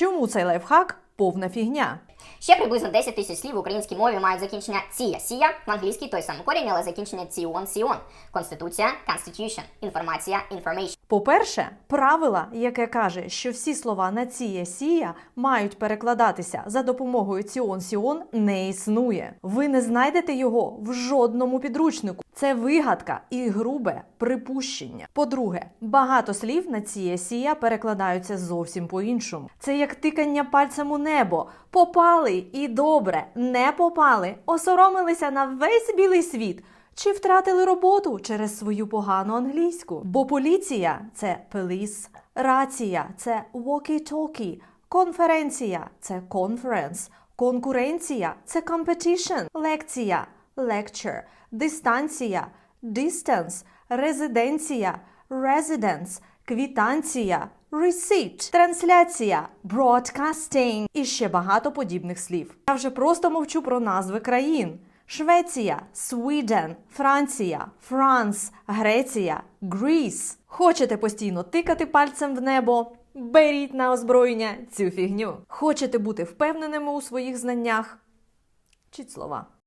Чому цей лайфхак повна фігня? Ще приблизно 10 тисяч слів в українській мові мають закінчення ція, сія, в англійській той самий корінь, але закінчення ціон, сіон. Конституція, constitution, інформація, information. По-перше, правила, яке каже, що всі слова на ціє сія мають перекладатися за допомогою ціон сіон, не існує. Ви не знайдете його в жодному підручнику. Це вигадка і грубе припущення. По-друге, багато слів на ціє сія перекладаються зовсім по-іншому. Це як тикання пальцем у небо. Попали і добре, не попали, осоромилися на весь білий світ. Чи втратили роботу через свою погану англійську? Бо поліція це police, рація це walkie-talkie, конференція це conference, конкуренція це competition, лекція lecture, дистанція distance, резиденція residence, квітанція receipt, трансляція broadcasting і ще багато подібних слів. Я вже просто мовчу про назви країн. Швеція, Sweden, Франція, Франс, Греція, Greece. Хочете постійно тикати пальцем в небо? Беріть на озброєння цю фігню. Хочете бути впевненими у своїх знаннях? Вчіть слова.